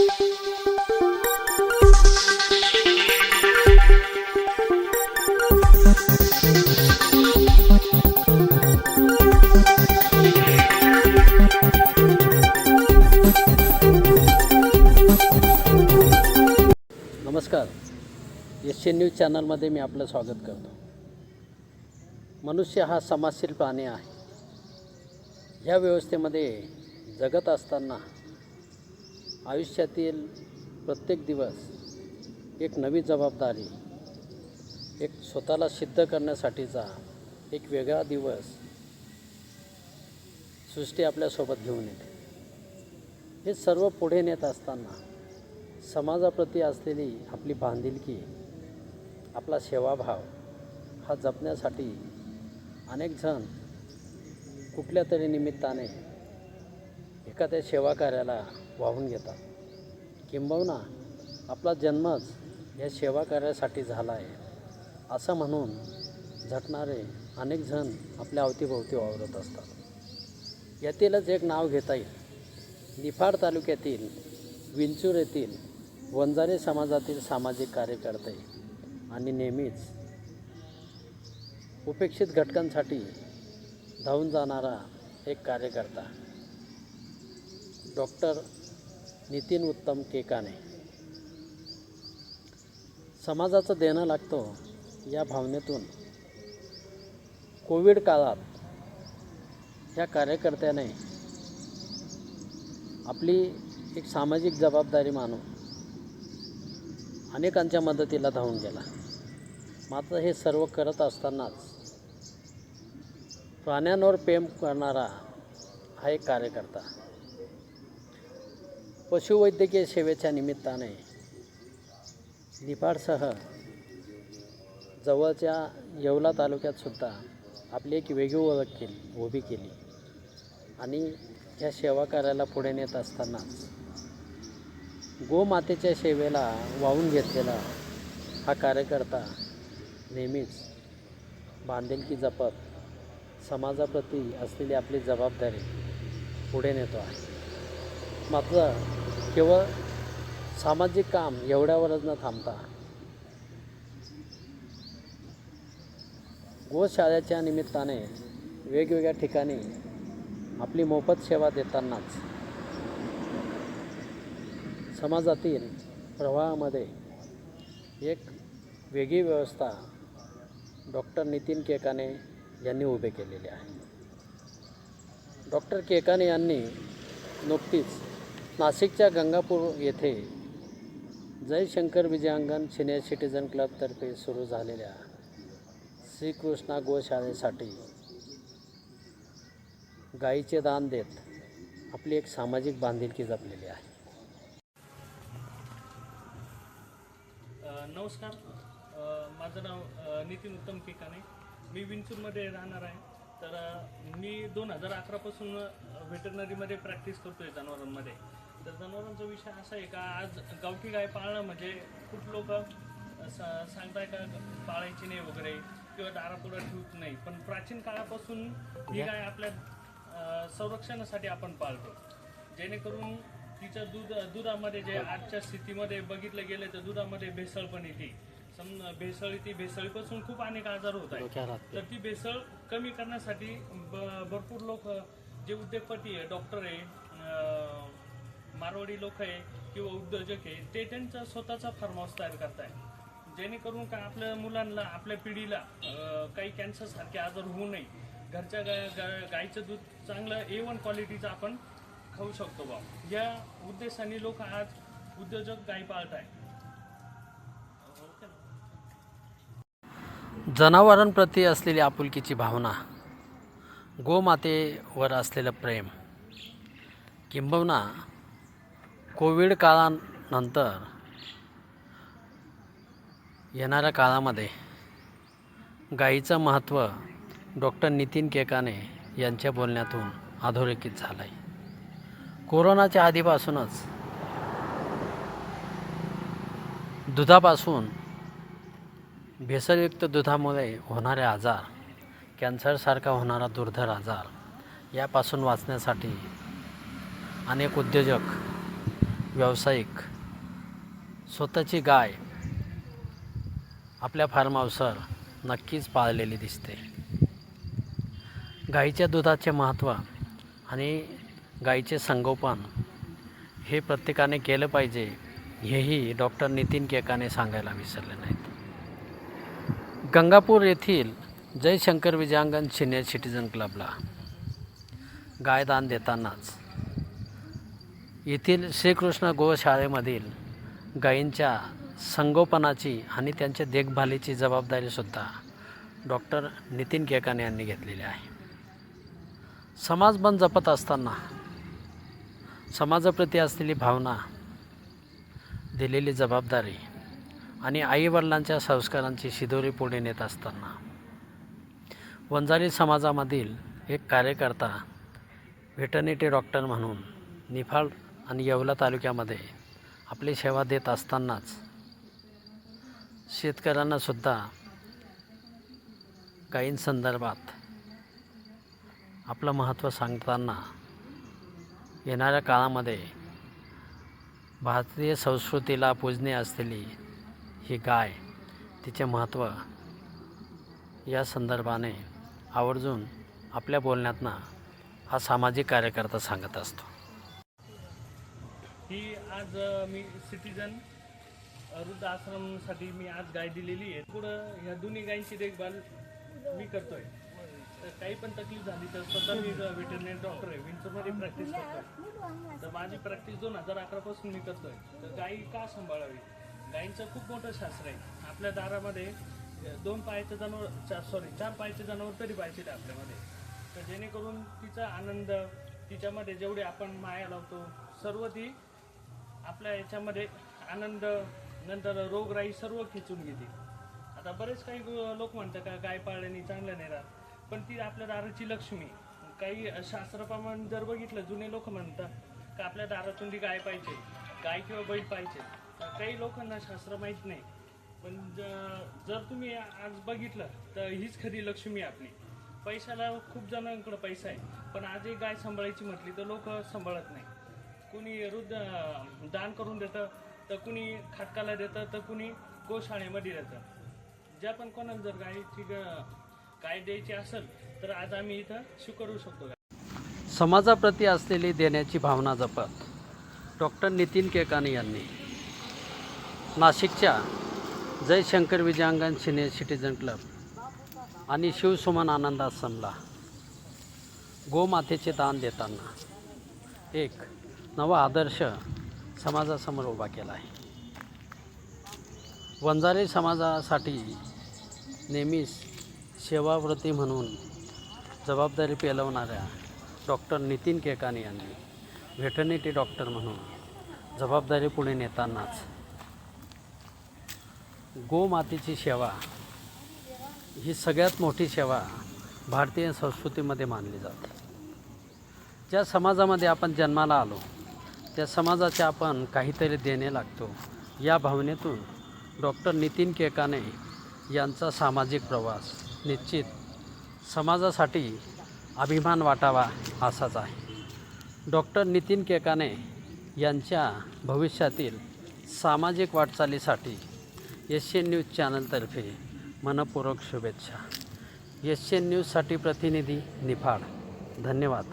नमस्कार. S news चॅनलमध्ये मी आपलं स्वागत करतो. मनुष्य हा समाजशील प्राणी आहे. ह्या व्यवस्थेमध्ये जगत असताना आयुष्यातील प्रत्येक दिवस एक नवी जबाबदारी एक स्वतःला सिद्ध करण्यासाठीचा एक वेगळा दिवस सृष्टी आपल्यासोबत घेऊन येते. हे सर्व पुढे नेत असताना समाजाप्रती असलेली आपली बांधिलकी आपला सेवाभाव हा जपण्यासाठी अनेक जण कुठल्या तरी निमित्ताने एखाद्या सेवा कार्याला वाहून घेतात. किंबहुना आपला जन्मच या सेवा कार्यासाठी झाला आहे. असं म्हणून झटणारे अनेक जण आपल्या अवतीभोवती वावरत असतात. यातीलच एक नाव घेता येईल. निफाड तालुक्यातील विंचूर येथील वंजारी समाजातील सामाजिक कार्यकर्ते आणि नेहमीच उपेक्षित घटकांसाठी धावून जाणारा एक कार्यकर्ता डॉक्टर नितीन उत्तम केकाने. समाजाचं देणं लागतो हो, या भावनेतून. कोविड काळात ह्या कार्यकर्त्याने आपली एक सामाजिक जबाबदारी मानून अनेकांच्या मदतीला धावून गेला. मात्र हे सर्व करत असतानाच प्राण्यांवर प्रेम करणारा हा एक कार्यकर्ता. पशुवैद्यकीय सेवेच्या निमित्ताने निफाडसह जवळच्या येवला तालुक्यातसुद्धा आपली एक वेगळी ओळख केली उभी केली. आणि ह्या सेवा कार्याला पुढे नेत असतानाच गोमातेच्या सेवेला वाहून घेतलेला हा कार्यकर्ता नेहमीच बांधिलकी जपत समाजाप्रती असलेली आपली जबाबदारी पुढे नेतो आहे. मात्र केवळ सामाजिक काम एवढ्यावरच न थांबता. गोशाळेच्या निमित्ताने वेगवेगळ्या ठिकाणी आपली मोफत सेवा देतानाच समाजातील प्रवाहामध्ये एक वेगळी व्यवस्था डॉक्टर नितीन केकाने यांनी उभे केलेली आहे. डॉक्टर केकाने यांनी नुकतीच नाशिकच्या गंगापूर येथे जयशंकर विजयांगण सिनियर सिटीजन क्लबतर्फे सुरू झालेल्या श्रीकृष्णा गोशाळेसाठी गाईचे दान देत आपली एक सामाजिक बांधिलकी जपलेली आहे. नमस्कार. माझं नाव नितीन उत्तम केकाने मी विंचूरमध्ये राहणार आहे. तर मी दोन हजार अकरापासून व्हेटरनरीमध्ये प्रॅक्टिस करतो आहे जनावरांमध्ये. तर जनावरांचा विषय असा आहे का आज गावठी गाय पाळणं म्हणजे खूप लोक सांगताय का पाळायची नाही वगैरे किंवा दारापुढं ठेवत नाही. पण प्राचीन काळापासून ही गाय आपल्या संरक्षणासाठी आपण पाळतो. जेणेकरून तिच्या दूध दुधामध्ये जे आजच्या स्थितीमध्ये बघितलं गेलं तर दुधामध्ये भेसळ पण येते. सम भेसळ येते भेसळीपासून खूप अनेक आजार होत आहेत. तर ती भेसळ कमी करण्यासाठी भरपूर लोक जे उद्योगपती आहे डॉक्टर आहे मारवाडी लोक आहे किंवा उद्योजक आहे ते त्यांचा स्वतःचा फार्म हाऊस तयार करताय जेणेकरून का आपल्या मुलांना आपल्या पिढीला काही कॅन्सर सारखे आजार होऊ नये. घरच्या गा गा- गाईचं दूध चांगलं ए वन क्वालिटीचं आपण खाऊ शकतो बा. या उद्देशाने लोक आज उद्योजक गाई पाळत आहे जनावरांप्रती असलेली आपुलकीची भावना गोमातेवर असलेलं प्रेम. किंबहुना कोविड काळानंतर येणाऱ्या काळामध्ये गाईचं महत्त्व डॉक्टर नितीन केकाने यांच्या बोलण्यातून अधोरेखित झालं आहे कोरोनाच्या आधीपासूनच दुधापासून भेसळयुक्त दुधामुळे होणारे आजार कॅन्सरसारखा होणारा दुर्धर आजार यापासून वाचण्यासाठी अनेक उद्योजक व्यावसायिक स्वतःची गाय आपल्या फार्म हाऊसवर नक्कीच पाळलेली दिसते. गाईच्या दुधाचे महत्त्व आणि गाईचे संगोपन हे प्रत्येकाने केलं पाहिजे हेही डॉक्टर नितीन केकाने सांगायला विसरले नाहीत. गंगापूर येथील जयशंकर विजयांगण सिनियर सिटीजन क्लबला गायदान देतानाच येथील श्रीकृष्ण गोशाळेमधील गायींच्या संगोपनाची आणि त्यांच्या देखभालीची जबाबदारीसुद्धा डॉक्टर नितीन केकाने यांनी घेतलेली आहे. समाजबंध जपत असताना समाजाप्रती असलेली भावना दिलेली जबाबदारी आणि आईवडिलांच्या संस्कारांची शिदोरी पुढे नेत असताना वंजारी समाजामधील एक कार्यकर्ता व्हेटर्निटी डॉक्टर म्हणून निफाड आणि येवला तालुक्यामध्ये आपली सेवा देत असतानाच शेतकऱ्यांनासुद्धा गायींसंदर्भात आपलं महत्त्व सांगताना येणाऱ्या काळामध्ये भारतीय संस्कृतीला पूजने असलेली ही गाय तिचे महत्त्व या संदर्भाने आवर्जून आपल्या बोलण्यातनं हा सामाजिक कार्यकर्ता सांगत असतो. ही आज मी सिटीजन वृद्ध आश्रमसाठी मी आज गाय दिलेली आहे. पुढं ह्या दोन्ही गायींची देखभाल मी करतोय. तर काही पण तकलीफ झाली तर स्वतः मी व्हेटरनरी डॉक्टर आहे. विंचूरमध्ये प्रॅक्टिस करतोय. तर माझी प्रॅक्टिस दोन हजार अकरापासून मी करतोय. तर गायी का सांभाळावी? गायींचं खूप मोठं शास्त्र आहे. आपल्या दारामध्ये दोन पायाचं जनावर सॉरी चार पायाचे जनावर तरी पाहिजे आपल्यामध्ये. तर जेणेकरून तिचा आनंद तिच्यामध्ये जेवढे आपण माया लावतो सर्व ती आपल्या याच्यामध्ये आनंद नंतर रोगराई सर्व खेचून घेते. आता बरेच काही लोक म्हणतात का गाय पाळल्याने चांगलं नाही राहत. पण ती आपल्या दाराची लक्ष्मी. काही शास्त्राप्रमाणे जर बघितलं जुने लोक म्हणतात का आपल्या दारातून ती गाय पाहिजे. गाय किंवा बैल पाहिजे. तर काही लोकांना शास्त्र माहीत नाही. पण ज- जर तुम्ही आज बघितलं तर हीच खरी लक्ष्मी आपली. पैशाला खूप जणांकडे पैसा आहे. पण आजही गाय सांभाळायची म्हटली तर लोक सांभाळत नाही. कुणी वृद्ध दान करून देतं तर कुणी खाटकाला देतं तर कुणी गोशाळेमध्ये देतं. ज्या पण कोणाला जर गायची ग- गाय द्यायची असेल तर आज आम्ही इथं स्वीकारू शकतो. समाजाप्रती असलेली देण्याची भावना जपत. डॉक्टर नितीन केकाने यांनी नाशिकच्या Jayshankar Vijayangan senior citizen club आणि शिवसुमन आनंद आश्रमला गोमातेचे दान देताना एक नवा आदर्श समाजासमोर उभा केला आहे. वंजारी समाजासाठी नेहमीच सेवाव्रती म्हणून जबाबदारी पेलवणाऱ्या डॉक्टर नितीन केकाने यांनी व्हेटर्निटी डॉक्टर म्हणून जबाबदारी पुढे नेतानाच. गोमातेची सेवा ही सगळ्यात मोठी सेवा भारतीय संस्कृतीमध्ये मानली जाते. ज्या समाजामध्ये आपण जन्माला आलो त्या समाजाचे आपण काहीतरी देणे लागतो या भावनेतून डॉक्टर नितीन केकाने यांचा सामाजिक प्रवास निश्चित समाजासाठी अभिमान वाटावा असाच आहे. डॉक्टर नितीन केकाने यांच्या भविष्यातील सामाजिक वाटचालीसाठी एस एन न्यूज चॅनलतर्फे मनपूर्वक शुभेच्छा. एस एन न्यूजसाठी प्रतिनिधी निफाड. धन्यवाद.